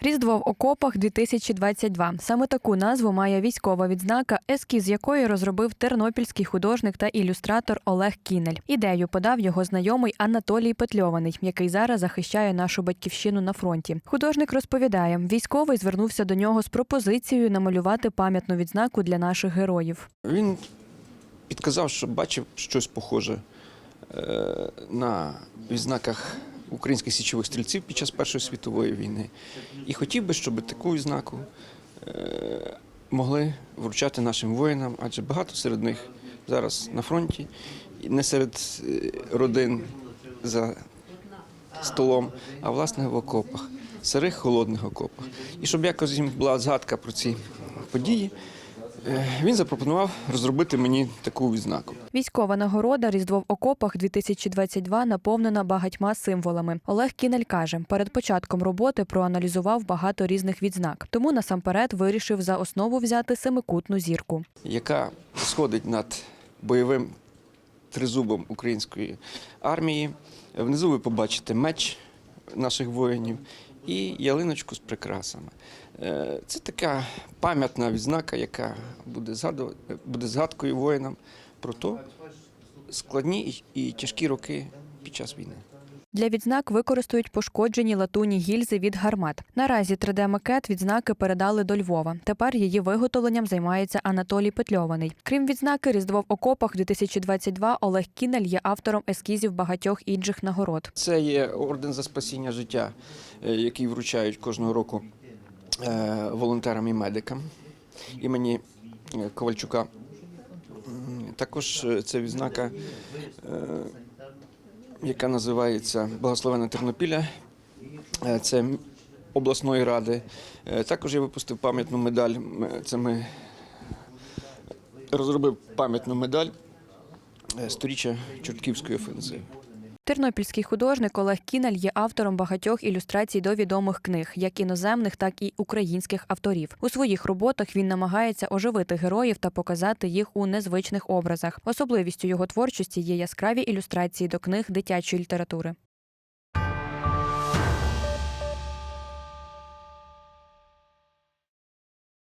Різдво в окопах 2022. Саме таку назву має військова відзнака, ескіз якої розробив тернопільський художник та ілюстратор Олег Кінель. Ідею подав його знайомий Анатолій Петльований, який зараз захищає нашу батьківщину на фронті. Художник розповідає, військовий звернувся до нього з пропозицією намалювати пам'ятну відзнаку для наших героїв. Він підказав, що бачив щось похоже е, на відзнаках українських січових стрільців під час Першої світової війни. І хотів би, щоб таку відзнаку е, могли вручати нашим воїнам, адже багато серед них зараз на фронті, не серед е, родин за столом, а власне в окопах, сирих холодних окопах. І щоб якось їм була згадка про ці події. Е, Він запропонував розробити мені таку відзнаку. Військова нагорода Різдво в окопах 2022 наповнена багатьма символами. Олег Кінель каже, перед початком роботи проаналізував багато різних відзнак, тому насамперед вирішив за основу взяти семикутну зірку. яка сходить над бойовим тризубом української армії. Внизу ви побачите меч наших воїнів і ялиночку з прикрасами. Е, Це така пам'ятна відзнака, яка буде буде згадкою воїнам про то складні і тяжкі роки під час війни. Для відзнак використають пошкоджені латуні гільзи від гармат. Наразі 3D-макет відзнаки передали до Львова. Тепер її виготовленням займається Анатолій Петльований. Крім відзнаки Різдво в окопах 2022 Олег Кінель є автором ескізів багатьох інших нагород. Це є орден за спасіння життя, е, який вручають кожного року е, волонтерам і медикам імені е, Ковальчука. Також це відзнака, яка називається Благословена Тернопіля. Е, Це обласної ради. Е, Також я випустив пам'ятну медаль. Це ми розробив пам'ятну медаль е, сторіччя Чортківської офензиви. Тернопільський художник Олег Кінель є автором багатьох ілюстрацій до відомих книг, як іноземних, так і українських авторів. У своїх роботах він намагається оживити героїв та показати їх у незвичних образах. Особливістю його творчості є яскраві ілюстрації до книг дитячої літератури.